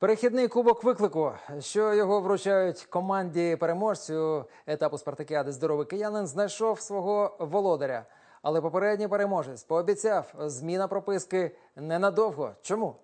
Перехідний кубок виклику, що його вручають команді переможцю етапу спартакіади Здоровий киянин, знайшов свого володаря. Але попередній переможець пообіцяв зміна прописки ненадовго. Чому?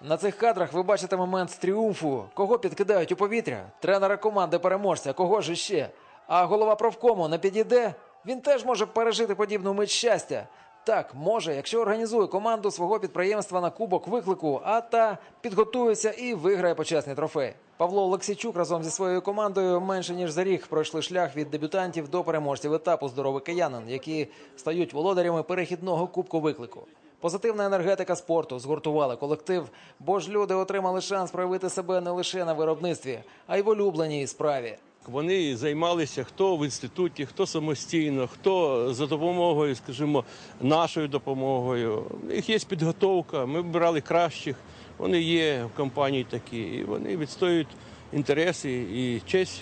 На цих кадрах ви бачите момент тріумфу. Кого підкидають у повітря? Тренера команди переможця, кого ж іще? А голова профкому не підійде? Він теж може пережити подібну мить щастя. Так, може, якщо організує команду свого підприємства на кубок виклику, а та підготується і виграє почесний трофей. Павло Олексійчук разом зі своєю командою менше ніж за рік пройшли шлях від дебютантів до переможців етапу здоровий киянин, які стають володарями перехідного кубку виклику. Позитивна енергетика спорту згуртувала колектив, бо ж люди отримали шанс проявити себе не лише на виробництві, а й в улюбленій справі. Вони займалися хто в інституті, хто самостійно, хто за допомогою, скажімо, нашою допомогою. У них є підготовка. Ми брали кращих. Вони є в компанії такі, і вони відстоюють інтереси і честь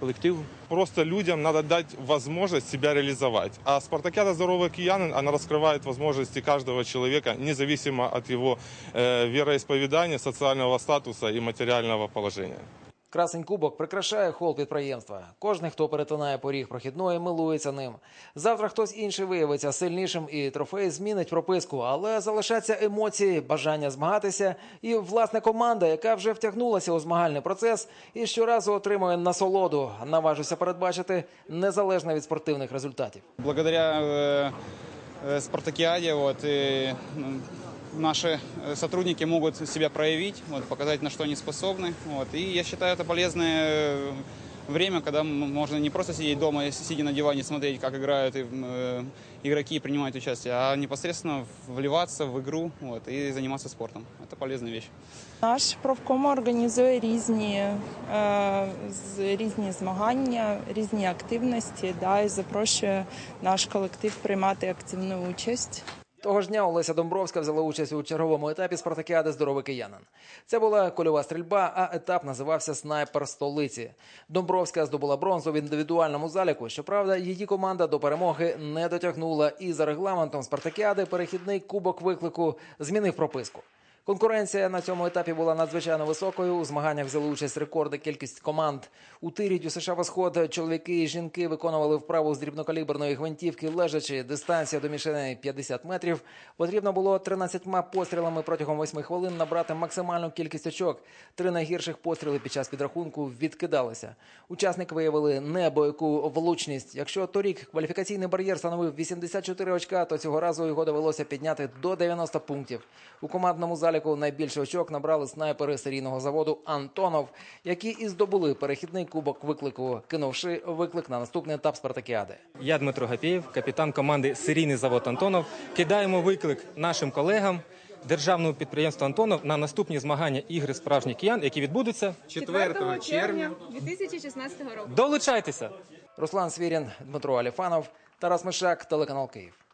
колективу. Просто людям надо дать возможность себя реализовать. А спартакиада «Здоровый киянин», она раскрывает возможности каждого человека, независимо от его э, вероисповедания, социального статуса и материального положения. Красень кубок прикрашає хол підприємства. Кожний, хто перетинає поріг прохідної, милується ним. Завтра хтось інший виявиться сильнішим, і трофей змінить прописку, але залишаться емоції, бажання змагатися і власне команда, яка вже втягнулася у змагальний процес і щоразу отримує насолоду. Наважуся передбачити незалежно від спортивних результатів. Благодаря э, э, Спартакиаде вот, и, м, наши э, сотрудники могут себя проявить, вот, показать, на что они способны. Вот. И я считаю, это полезное э, время, когда м- можно не просто сидеть дома, и сидя на диване, смотреть, как играют и, м, э, игроки и принимать участие, а непосредственно вливаться в игру вот, и заниматься спортом. Это полезная вещь. Наш профком організує різні, е, з- різні змагання, різні активності, да, і запрошує наш колектив приймати активну участь. Того ж дня Олеся Домбровська взяла участь у черговому етапі спартакіади Здоровий киянин. Це була кольова стрільба, а етап називався Снайпер столиці. Домбровська здобула бронзу в індивідуальному заліку. Щоправда, її команда до перемоги не дотягнула, і за регламентом спартакіади перехідний кубок виклику змінив прописку. Конкуренція на цьому етапі була надзвичайно високою. У змаганнях взяли участь рекорди кількість команд. У тирі у США Восход чоловіки і жінки виконували вправу з дрібнокаліберної гвинтівки, лежачи дистанція до мішени 50 метрів. Потрібно було 13 пострілами протягом 8 хвилин набрати максимальну кількість очок. Три найгірших постріли під час підрахунку відкидалися. Учасники виявили небояку влучність. Якщо торік кваліфікаційний бар'єр становив 84 очка, то цього разу його довелося підняти до 90 пунктів. У командному заліку найбільше очок набрали снайпери серійного заводу Антонов, які і здобули перехідний кубок виклику, кинувши виклик на наступний етап спартакіади. Я Дмитро Гапєєв, капітан команди Серійний завод Антонов. Кидаємо виклик нашим колегам державного підприємства Антонов на наступні змагання ігри справжніх киян, які відбудуться. 4 червня 2016 року. Долучайтеся! Руслан Свірін, Дмитро Аліфанов, Тарас Мишак, телеканал Київ.